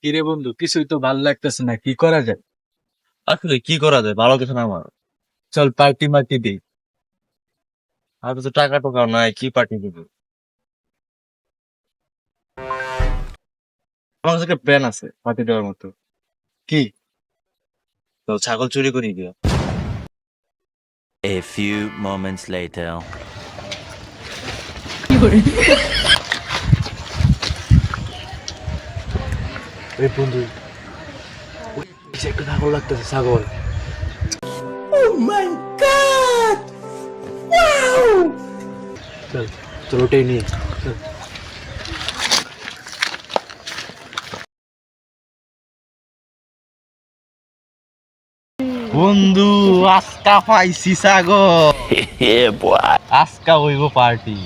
কিরে বন্ধু কিছুই তো ভালো লাগতেছে না কি করা যায়? আসলে কি করা যায়? ভালো কিছু না আমার। চল পার্টি মার্টি দিই। আর কিছু টাকা টাকা নাই কি পার্টি দিব আমার কাছে একটা প্ল্যান আছে পার্টি দেওয়ার মতো। কি? তো ছাগল চুরি করি গিয়া। A few moments later. এই বন্ধু একটা ছাগল লাগতেছে ছাগল। চল চল ওটাই নিয়ে। চল। বন্ধু আজকা পাইছি ছাগল। আজকা হইব পার্টি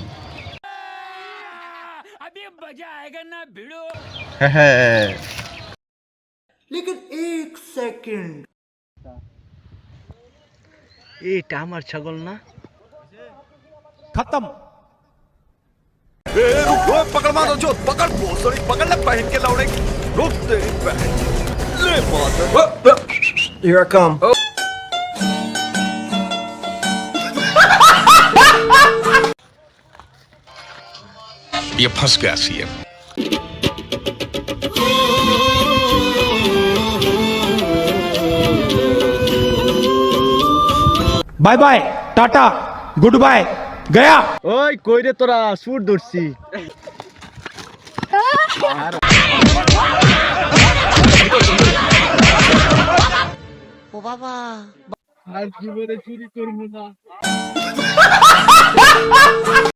হ্যাঁ। लेकिन एक सेकंड। ये टामर छगल ना। खत्म। ए रुको पकड़ मारो जो पकड़। बोसड़ी पकड़ ले पहन के लौड़े। रुक तेरी पहन। ले माता uh, uh, here i come oh। ये फंस गया CM bye bye tata good bye Gaya ওই কই রে তোরা? সুর ধরছি। ও বাবা। আর জীবনে চুরি করব না।